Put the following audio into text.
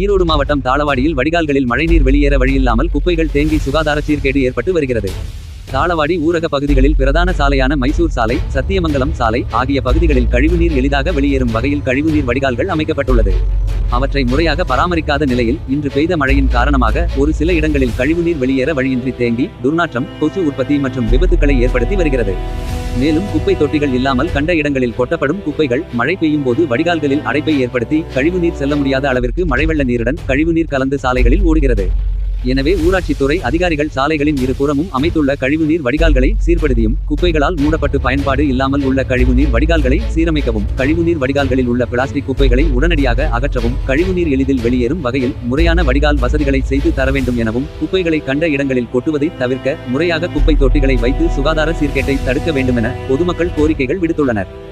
ஈரோடு மாவட்டம் தாளவாடியில் வடிகால்களில் மழைநீர் வெளியேற வழியில்லாமல் குப்பைகள் தேங்கி சுகாதார சீர்கேடு ஏற்பட்டு வருகிறது. தாளவாடி ஊரக பகுதிகளில் பிரதான சாலையான மைசூர் சாலை சத்தியமங்கலம் சாலை ஆகிய பகுதிகளில் கழிவுநீர் எளிதாக வெளியேறும் வகையில் கழிவுநீர் வடிகால்கள் அமைக்கப்பட்டுள்ளது. அவற்றை முறையாக பராமரிக்காத நிலையில் இன்று பெய்த மழையின் காரணமாக ஒரு சில இடங்களில் கழிவுநீர் வெளியேற வழியின்றி தேங்கி துர்நாற்றம் கொசு உற்பத்தி மற்றும் விபத்துக்களை ஏற்படுத்தி வருகிறது. மேலும் குப்பை தொட்டிகள் இல்லாமல் கண்ட இடங்களில் கொட்டப்படும் குப்பைகள் மழை பெய்யும் போது வடிகால்களில் அடைப்பை ஏற்படுத்தி கழிவுநீர் செல்ல முடியாத அளவிற்கு மழைவெள்ள நீருடன் கழிவுநீர் கலந்து சாலைகளில் ஓடுகிறது. எனவே ஊராட்சித்துறை அதிகாரிகள் சாலைகளின் இருபுறமும் அமைத்துள்ள கழிவுநீர் வடிகால்களை சீர்படுத்தியும் குப்பைகளால் மூடப்பட்டு பயன்பாடு இல்லாமல் உள்ள கழிவுநீர் வடிகால்களை சீரமைக்கவும் கழிவுநீர் வடிகால்களில் உள்ள பிளாஸ்டிக் குப்பைகளை உடனடியாக அகற்றவும் கழிவுநீர் எளிதில் வெளியேறும் வகையில் முறையான வடிகால் வசதிகளை செய்து தர வேண்டும் எனவும் குப்பைகளை கண்ட இடங்களில் கொட்டுவதை தவிர்க்க முறையாக குப்பை தொட்டிகளை வைத்து சுகாதார சீர்கேட்டை தடுக்க வேண்டுமென பொதுமக்கள் கோரிக்கைகள் விடுத்துள்ளனர்.